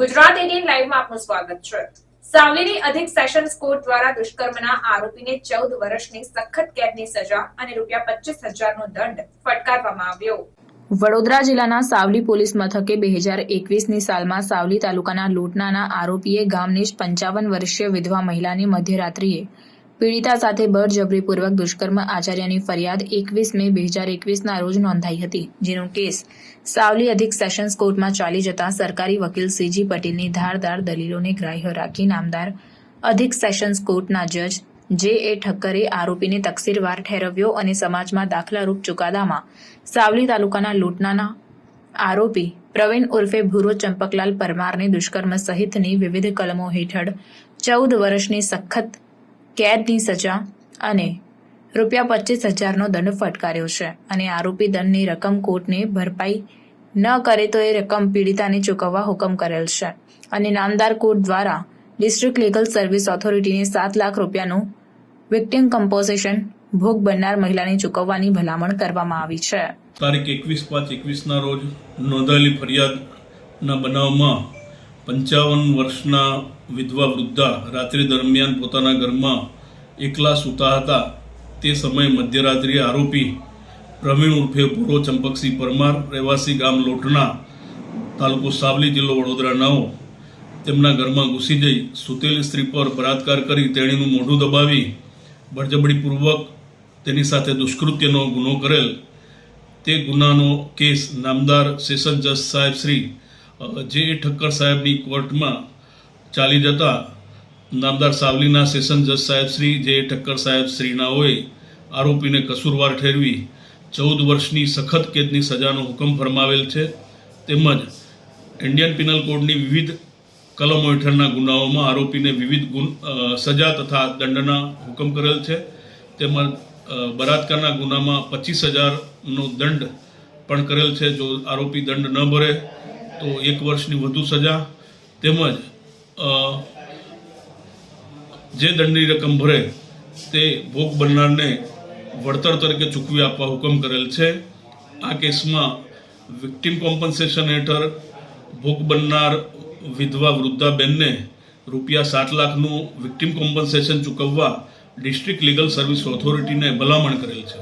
Gujarat Indian લાઈવમાં આપનું સ્વાગત છે. સાવલીની અધિક સેશન્સ કોર્ટ દ્વારા દુષ્કર્મના આરોપીને ચૌદ વર્ષની સખત કેદની સજા અને રૂપિયા પચીસ હજારનો દંડ ફટકારવામાં આવ્યો. વડોદરા જિલ્લાના સાવલી પોલીસ મથકે બે હજાર એકવીસની સાલમાં સાવલી તાલુકાના લૂંટનાના આરોપીએ ગામની જ પંચાવન વર્ષીય વિધવા મહિલાની મધ્યરાત્રિએ પીડિતા સાથે બળજબરીપૂર્વક દુષ્કર્મ આચર્યાની ફરિયાદ એકવીસ મે બે હજાર એકવીસના રોજ નોંધાઈ હતી, જેનો કેસ સાવલી અધિક સેશન્સ કોર્ટમાં ચાલી જતા સરકારી વકીલ સીજી પટેલની ધારદાર દલીલોને ગ્રાહ્ય રાખી નામદાર અધિક સેશન્સ કોર્ટના જજ જે એ ઠક્કરે આરોપીને તકસીરવાર ઠેરવ્યો અને સમાજમાં દાખલારૂપ ચુકાદામાં સાવલી તાલુકાના લૂંટનાના આરોપી પ્રવીણ ઉર્ફે ભૂરો ચંપકલાલ પરમારને દુષ્કર્મ સહિતની વિવિધ કલમો હેઠળ ચૌદ વર્ષની સખત કેદની સજા અને રૂપિયા પચીસ હજારનો દંડ ફટકાર્યો છે અને આરોપી દંડની રકમ કોર્ટને ભરપાઈ ન કરે તો એ રકમ પીડિતાને ચૂકવવા હુકમ કરેલ છે. અને નામદાર કોર્ટ દ્વારા ડિસ્ટ્રિક્ટ લીગલ સર્વિસ ઓથોરિટીને સાત લાખ રૂપિયાનું વિક્ટિમ કમ્પોઝિશન ભોગ બનનાર મહિલાને ચૂકવવાની ભલામણ કરવામાં આવી છે. તારીખ એકવીસ પાંચ એકવીસના રોજ નોંધાયેલી ફરિયાદના બનાવમાં પંચાવન વર્ષના વિધવા વૃદ્ધા રાત્રિ દરમિયાન પોતાના ઘરમાં એકલા સૂતા હતા. તે સમયે મધ્યરાત્રિએ આરોપી પ્રવીણ ઉર્ફે પૂરો ચંપકસિંહ પરમાર, રહેવાસી ગામ લોટના તાલુકો સાવલી જિલ્લો વડોદરા નવો તેમના ઘરમાં ઘૂસી જઈ સૂતેલી સ્ત્રી પર બળાત્કાર કરી તેણીનું મોઢું દબાવી બળજબડીપૂર્વક તેની સાથે દુષ્કૃત્યનો ગુનો કરેલ. તે ગુનાનો કેસ નામદાર સેશન જજ સાહેબ શ્રી જે ઠક્કર સાહેબની કોર્ટમાં ચાલી જતા નામદાર સાવલીના સેશન જજ સાહેબ શ્રી, જે ઠક્કર સાહેબ શ્રીના હોય, આરોપીને કસૂરવાર ઠેરવી ચૌદ વર્ષની સખત કેદની સજાનો હુકમ ફરમાવેલ છે. તેમજ ઇન્ડિયન પિનલ કોડની વિવિધ કલમો હેઠળના ગુનાઓમાં આરોપીને વિવિધ ગુન સજા તથા દંડના હુકમ કરેલ છે. તેમજ બળાત્કારના ગુનામાં પચીસ હજારનો દંડ પણ કરેલ છે. જો આરોપી દંડ ન ભરે તો એક વર્ષની વધુ સજા તેમજ જે દંડની રકમ ભરે તે ભોગ બનનારને વળતર તરીકે ચૂકવી આપવા હુકમ કરેલ છે. આ કેસમાં વિક્ટિમ કોમ્પન્સેશન હેઠળ ભોગ બનનાર વિધવા વૃદ્ધાબેનને રૂપિયા સાત લાખનું વિક્ટિમ કોમ્પન્સેશન ચૂકવવા ડિસ્ટ્રિક્ટ લીગલ સર્વિસ ઓથોરિટીને ભલામણ કરેલ છે.